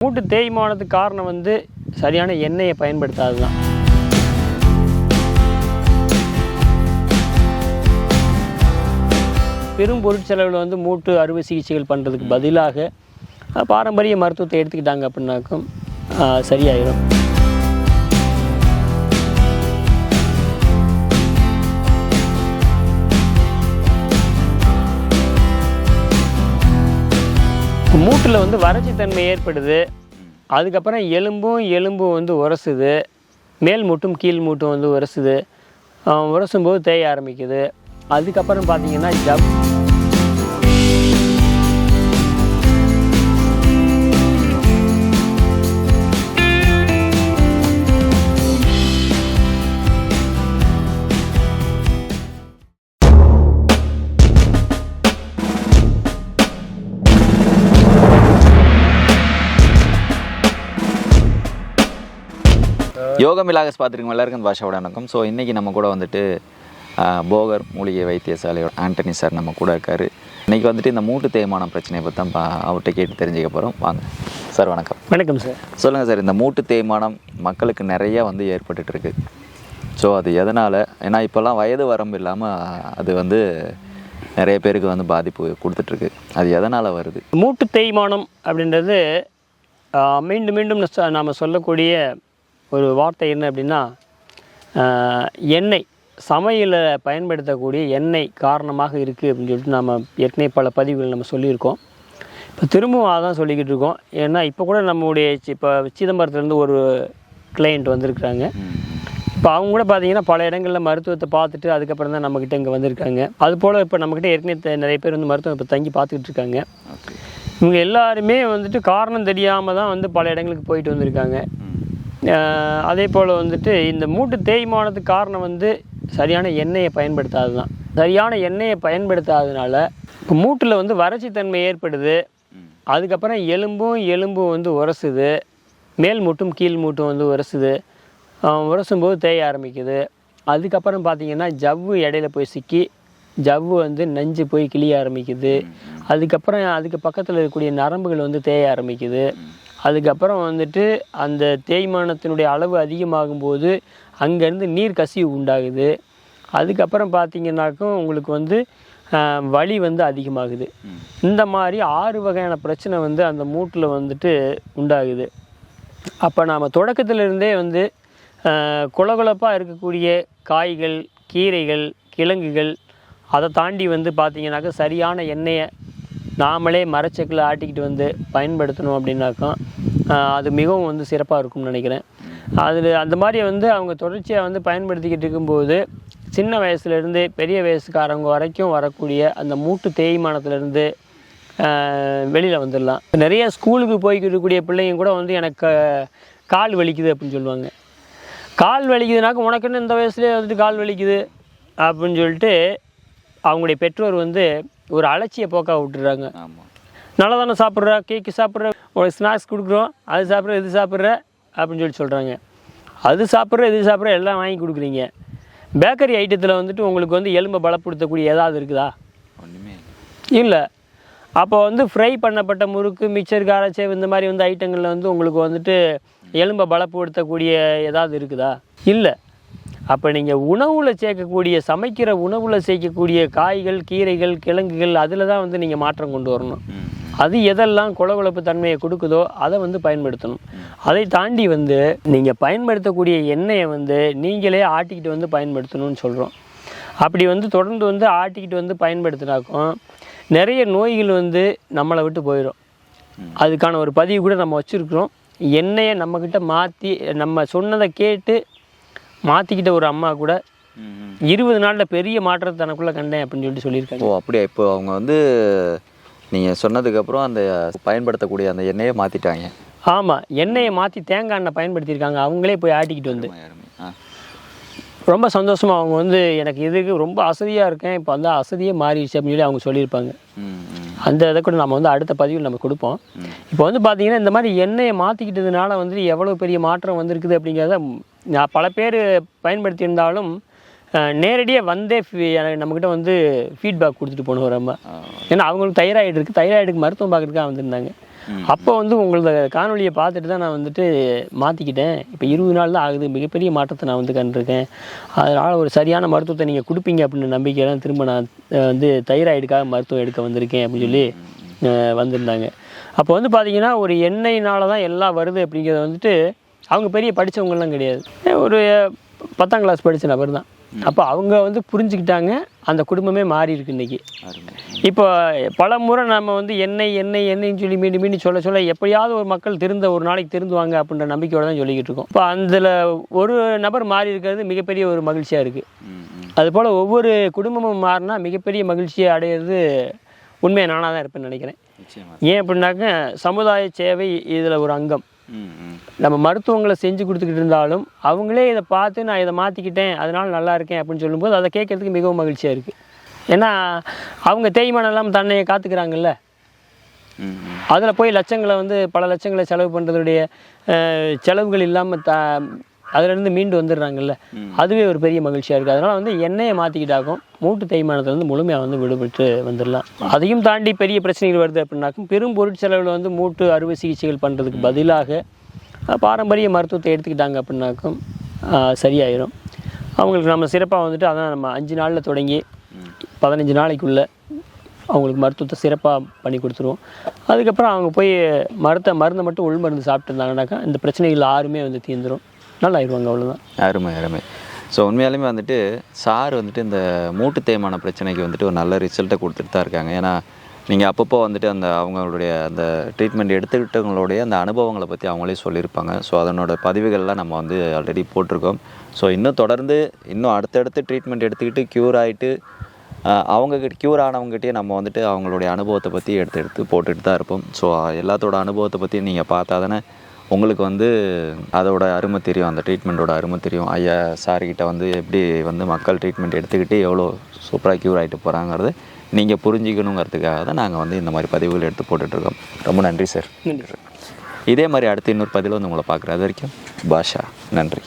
மூட்டு தேய்மானத்துக்கு காரணம் வந்து சரியான எண்ணெயை பயன்படுத்தாது தான் பெரும் பொருட்செலவில் வந்து மூட்டு அறுவை சிகிச்சைகள் பண்ணுறதுக்கு பதிலாக பாரம்பரிய மருத்துவத்தை எடுத்துக்கிட்டாங்க அப்படின்னாக்கும் சரியாயிடும் மூட்டில் வந்து வறட்சி தன்மை ஏற்படுது. அதுக்கப்புறம் எலும்பும் எலும்பும் வந்து உரசுது. மேல் மூட்டும் கீழ் மூட்டும் வந்து உரசுது. உரசும்போது உரசும் போது தேய ஆரம்பிக்குது. அதுக்கப்புறம் பார்த்தீங்கன்னா ஜப். யோக மிலாகஸ் பார்த்துருக்கோம் எல்லாருக்கும் பாஷாவோட வணக்கம். ஸோ இன்றைக்கி நம்ம கூட வந்துட்டு போகர் மூலிகை வைத்தியசாலையோட ஆண்டனி சார் நம்ம கூட இருக்கார். இன்றைக்கி வந்துட்டு இந்த மூட்டு தேய்மானம் பிரச்சனையை பற்றி தான் பா- அவர்கிட்ட கேட்டு தெரிஞ்சுக்க போகிறோம் வாங்க. சார் வணக்கம். வணக்கம் சார். சொல்லுங்கள் சார். இந்த மூட்டு தேய்மானம் மக்களுக்கு நிறைய வந்து ஏற்பட்டுட்டு இருக்கு. ஸோ அது எதனால்? ஏன்னா இப்போல்லாம் வயது வரம்பு இல்லாமல் அது வந்து நிறைய பேருக்கு வந்து பாதிப்பு கொடுத்துட்ருக்கு அது எதனால் வருது? மூட்டு தேய்மானம் அப்படின்றது மீண்டும் மீண்டும் நாம சொல்லக்கூடிய ஒரு வார்த்தை என்ன அப்படின்னா எண்ணெய் சமையலில் பயன்படுத்தக்கூடிய எண்ணெய் காரணமாக இருக்குது அப்படின்னு சொல்லிட்டு நம்ம ஏற்கனவே பல பதிவுகள் நம்ம சொல்லியிருக்கோம். இப்போ திரும்பவும் அதான் சொல்லிக்கிட்டு இருக்கோம். ஏன்னா இப்போ கூட நம்முடைய சி- இப்போ சிதம்பரத்துலேருந்து ஒரு கிளையண்ட் வந்திருக்கிறாங்க. இப்போ அவங்க கூட பார்த்தீங்கன்னா பல இடங்களில் மருத்துவத்தை பார்த்துட்டு அதுக்கப்புறம் தான் நம்மக்கிட்ட இங்கே வந்திருக்காங்க. அது போல் இப்போ நம்மக்கிட்ட ஏற்கனவே நிறைய பேர் வந்து மருத்துவம் இப்போ தங்கி பார்த்துக்கிட்டு இருக்காங்க. இவங்க எல்லாருமே வந்துட்டு காரணம் தெரியாமல் தான் வந்து பல இடங்களுக்கு போயிட்டு வந்திருக்காங்க. அதே போல் வந்துட்டு இந்த மூட்டு தேய்மானத்துக்கு காரணம் வந்து சரியான எண்ணெயை பயன்படுத்தாது தான் சரியான எண்ணெயை பயன்படுத்தாததுனால இப்போ மூட்டில் வந்து வறட்சி தன்மை ஏற்படுது. அதுக்கப்புறம் எலும்பும் எலும்பும் வந்து உரசுது. மேல் மூட்டும் கீழ் மூட்டும் வந்து உரசுது. ஆஹ் உரசும் போது தேய ஆரம்பிக்குது. அதுக்கப்புறம் பார்த்தீங்கன்னா ஜவ்வு இடையில போய் சிக்கி ஜவ்வு வந்து நஞ்சு போய் கிளிய ஆரம்பிக்குது. அதுக்கப்புறம் அதுக்கு பக்கத்தில் இருக்கக்கூடிய நரம்புகள் வந்து தேய ஆரம்பிக்குது. அதுக்கப்புறம் வந்துட்டு அந்த தேய்மானத்தினுடைய அளவு அதிகமாகும் போது அங்கேருந்து நீர் கசிவு உண்டாகுது. அதுக்கப்புறம் பார்த்தீங்கன்னாக்கும் உங்களுக்கு வந்து வலி வந்து அதிகமாகுது. இந்த மாதிரி ஆறு வகையான பிரச்சனை வந்து அந்த மூட்டில் வந்துட்டு உண்டாகுது. அப்போ நாம் தொடக்கத்திலிருந்தே வந்து குளகுழப்பாக இருக்கக்கூடிய காய்கள் கீரைகள் கிழங்குகள் அதை தாண்டி வந்து பார்த்திங்கனாக்கா சரியான எண்ணெயை நாமளே மரச்செக்கில் ஆட்டிக்கிட்டு வந்து பயன்படுத்தணும் அப்படின்னாக்கா அது மிகவும் வந்து சிறப்பாக இருக்கும்னு நினைக்கிறேன். அதில் அந்த மாதிரி வந்து அவங்க தொடர்ச்சியாக வந்து பயன்படுத்திக்கிட்டு இருக்கும்போது சின்ன வயசுலேருந்து பெரிய வயசுக்காரங்க வரைக்கும் வரக்கூடிய அந்த மூட்டு தேய்மானத்துலேருந்து வெளியில் வந்துடலாம். நிறைய ஸ்கூலுக்கு போய்கிட்டு பிள்ளைங்க கூட வந்து எனக்கு கால் வலிக்குது அப்படின்னு சொல்லுவாங்க. கால் வலிக்குதுனாக்க உனக்குன்னு இந்த வயசுலேயே வந்துட்டு கால் வலிக்குது அப்படின்னு சொல்லிட்டு அவங்களுடைய பெற்றோர் வந்து ஒரு அலட்சிய போக்கா விட்டுறாங்க ஆமாம் நல்லா தானே சாப்பிட்ற? கேக்கு சாப்பிட்ற? ஒரு ஸ்நாக்ஸ் கொடுக்குறோம். அது சாப்பிட்ற இது சாப்பிட்ற அப்படின்னு சொல்லி சொல்கிறாங்க அது சாப்பிட்ற இது சாப்பிட்ற எல்லாம் வாங்கி கொடுக்குறீங்க. பேக்கரி ஐட்டத்தில் வந்துட்டு உங்களுக்கு வந்து எலும்பை பலப்படுத்தக்கூடிய ஏதாவது இருக்குதா? ஒன்றுமே இல்லை. அப்போ வந்து ஃப்ரை பண்ணப்பட்ட முறுக்கு மிக்சர் காரச்சேவ் இந்த மாதிரி வந்து ஐட்டங்களில் வந்து உங்களுக்கு வந்துட்டு எலும்பை பலப்படுத்தக்கூடிய ஏதாவது இருக்குதா? இல்லை. அப்போ நீங்கள் உணவில் சேர்க்கக்கூடிய சமைக்கிற உணவில் சேர்க்கக்கூடிய காய்கள் கீரைகள் கிழங்குகள் அதில் தான் வந்து நீங்கள் மாற்றம் கொண்டு வரணும். அது எதெல்லாம் குளகுழப்பு தன்மையை கொடுக்குதோ அதை வந்து பயன்படுத்தணும். அதை தாண்டி வந்து நீங்கள் பயன்படுத்தக்கூடிய எண்ணெயை வந்து நீங்களே ஆட்டிக்கிட்டு வந்து பயன்படுத்தணும்னு சொல்கிறோம் அப்படி வந்து தொடர்ந்து வந்து ஆட்டிக்கிட்டு வந்து பயன்படுத்தினாக்கும் நிறைய நோய்கள் வந்து நம்மளை விட்டு போயிடும் அதுக்கான ஒரு பதிவு கூட நம்ம வச்சுருக்குறோம். எண்ணெயை நம்மக்கிட்ட மாற்றி நம்ம சொன்னதை கேட்டு மாற்றிக்கிட்ட ஒரு அம்மா கூட இருபது நாளில் பெரிய மாற்றத்தை தனக்குள்ளே கண்டேன் அப்படின்னு சொல்லிட்டு சொல்லியிருக்காங்க ஓ அப்படியா? இப்போ அவங்க வந்து நீங்கள் சொன்னதுக்கப்புறம் அந்த பயன்படுத்தக்கூடிய அந்த எண்ணெயை மாற்றிட்டாங்க ஆமாம் எண்ணெயை மாற்றி தேங்காய் எண்ணெய் பயன்படுத்தியிருக்காங்க. அவங்களே போய் ஆட்டிக்கிட்டு வந்து. ரொம்ப சந்தோஷமாக அவங்க வந்து எனக்கு இதுக்கு ரொம்ப அசதியாக இருக்கேன். இப்போ வந்து அசதியே மாறிடுச்சு அப்படின்னு சொல்லி அவங்க சொல்லியிருப்பாங்க. அந்த இதை கூட நம்ம வந்து அடுத்த பதிவில் நம்ம கொடுப்போம். இப்போ வந்து பார்த்தீங்கன்னா இந்த மாதிரி எண்ணெயை மாற்றிக்கிட்டதுனால வந்து எவ்வளோ பெரிய மாற்றம் வந்திருக்குது அப்படிங்கிறத நான் பல பேர் பயன்படுத்தியிருந்தாலும் நேரடியாக வந்தே நம்மக்கிட்ட வந்து ஃபீட்பேக் கொடுத்துட்டு போனோம் ரொம்ப ஏன்னா அவங்களுக்கு தைராய்டு இருக்குது தைராய்டுக்கு மருத்துவம் பார்க்கறதுக்காக வந்திருந்தாங்க. அப்போ வந்து உங்களது காணொலியை பார்த்துட்டு தான் நான் வந்துட்டு மாற்றிக்கிட்டேன் இப்போ இருபது நாள் தான் ஆகுது. மிகப்பெரிய மாற்றத்தை நான் வந்து கண்டிருக்கேன். அதனால் ஒரு சரியான மருத்துவத்தை நீங்கள் கொடுப்பீங்க அப்படின்னு நம்பிக்கை தான் திரும்ப நான் வந்து தைராய்டுக்காக மருத்துவம் எடுக்க வந்திருக்கேன் அப்படின்னு சொல்லி வந்திருந்தாங்க. அப்போ வந்து பார்த்தீங்கன்னா ஒரு எண்ணெய்னால தான் எல்லாம் வருது அப்படிங்கிறத வந்துட்டு அவங்க பெரிய படித்தவங்கலாம் கிடையாது. ஒரு பத்தாம் கிளாஸ் படித்த நபர் தான். அப்போ அவங்க வந்து புரிஞ்சுக்கிட்டாங்க அந்த குடும்பமே மாறி இருக்கு இன்னைக்கு. அருமை. இப்போ பல முறை நம்ம வந்து எண்ணெய் எண்ணெய் எண்ணெய்ன்னு சொல்லி மீண்டும் மீண்டும் சொல்ல சொல்ல எப்படியாவது ஒரு மக்கள் திருந்த ஒரு நாளைக்கு திருந்துவாங்க அப்படின்ற நம்பிக்கையோட தான் சொல்லிக்கிட்டு இருக்கோம். இப்போ அதில் ஒரு நபர் மாறி இருக்கிறது மிகப்பெரிய ஒரு மகிழ்ச்சியாக இருக்குது அதுபோல் ஒவ்வொரு குடும்பமும் மாறினா மிகப்பெரிய மகிழ்ச்சியை அடையிறது உண்மையை நானாக தான் இருப்பேன்னு நினைக்கிறேன். ஏன் அப்படின்னாக்க சமுதாய சேவை இதில் ஒரு அங்கம். நம்ம மருத்துவங்களை செஞ்சு கொடுத்துக்கிட்டு இருந்தாலும் அவங்களே இதை பார்த்து நான் இதை மாற்றிக்கிட்டேன் அதனால் நல்லா இருக்கேன் அப்படின்னு சொல்லும்போது அதை கேட்கறதுக்கு மிகவும் மகிழ்ச்சியாக இருக்குது ஏன்னா அவங்க தேய்மானம் இல்லாமல் தன்னையை காத்துக்கிறாங்கல்ல. அதில் போய் லட்சங்களை வந்து பல லட்சங்களை செலவு பண்ணுறதுடைய செலவுகள் இல்லாமல் த அதுலேருந்து மீண்டு வந்துடுறாங்கல்ல. அதுவே ஒரு பெரிய மகிழ்ச்சியாக இருக்குது அதனால் வந்து எண்ணெயை மாற்றிக்கிட்டாக்கும் மூட்டு தேய்மானத்தை வந்து முழுமையாக வந்து விடுபட்டு வந்துடலாம். அதையும் தாண்டி பெரிய பிரச்சனைகள் வருது அப்படின்னாக்கும் பெரும் பொருட்செலவில் வந்து மூட்டு அறுவை சிகிச்சைகள் பண்ணுறதுக்கு பதிலாக பாரம்பரிய மருத்துவத்தை எடுத்துக்கிட்டாங்க அப்படின்னாக்கும் சரியாயிரும். அவங்களுக்கு நம்ம சிறப்பாக வந்துட்டு அதான் நம்ம அஞ்சு நாளில் தொடங்கி பதினஞ்சு நாளைக்குள்ளே அவங்களுக்கு மருத்துவத்தை சிறப்பாக பண்ணி கொடுத்துருவோம். அதுக்கப்புறம் அவங்க போய் மருத்த மருந்தை மட்டும் உள் மருந்து சாப்பிட்டுருந்தாங்கனாக்கா இந்த பிரச்சனைகள் யாருமே வந்து தீர்ந்துரும். நல்லாயிருவாங்க அவ்வளோதான் அருமை அருமை. ஸோ உண்மையாலுமே வந்துட்டு சார் வந்துட்டு இந்த மூட்டு தேய்மான பிரச்சனைக்கு வந்துட்டு ஒரு நல்ல ரிசல்ட்டை கொடுத்துட்டு தான் இருக்காங்க. ஏன்னா நீங்கள் அப்பப்போ வந்துட்டு அந்த அவங்களுடைய அந்த ட்ரீட்மெண்ட் எடுத்துக்கிட்டவங்களுடைய அந்த அனுபவங்களை பற்றி அவங்களே சொல்லியிருப்பாங்க. ஸோ அதனோட பதிவுகள்லாம் நம்ம வந்து ஆல்ரெடி போட்டிருக்கோம். ஸோ இன்னும் தொடர்ந்து இன்னும் அடுத்தடுத்து ட்ரீட்மெண்ட் எடுத்துக்கிட்டு க்யூர் ஆகிட்டு அவங்க க்யூர் ஆனவங்ககிட்டயே நம்ம வந்துட்டு அவங்களுடைய அனுபவத்தை பற்றி எடுத்து எடுத்து போட்டுட்டு தான் இருப்போம். ஸோ எல்லாத்தோட அனுபவத்தை பற்றி நீங்கள் பார்த்தா தானே உங்களுக்கு வந்து அதோட அருமை தெரியும். அந்த ட்ரீட்மெண்ட்டோட அருமை தெரியும். ஐயா சார்கிட்ட வந்து எப்படி வந்து மக்கள் ட்ரீட்மெண்ட் எடுத்துக்கிட்டு எவ்வளோ சூப்பராக க்யூர் ஆகிட்டு போகிறாங்கிறது நீங்கள் புரிஞ்சிக்கணுங்கிறதுக்காக தான் நாங்கள் வந்து இந்த மாதிரி பதிவுகள் எடுத்து போட்டுட்ருக்கோம். ரொம்ப நன்றி சார். நன்றி இதே மாதிரி அடுத்து இன்னொரு பதிவில் வந்து உங்களை பார்க்குறேன் அது வரைக்கும் பாஷா. நன்றி.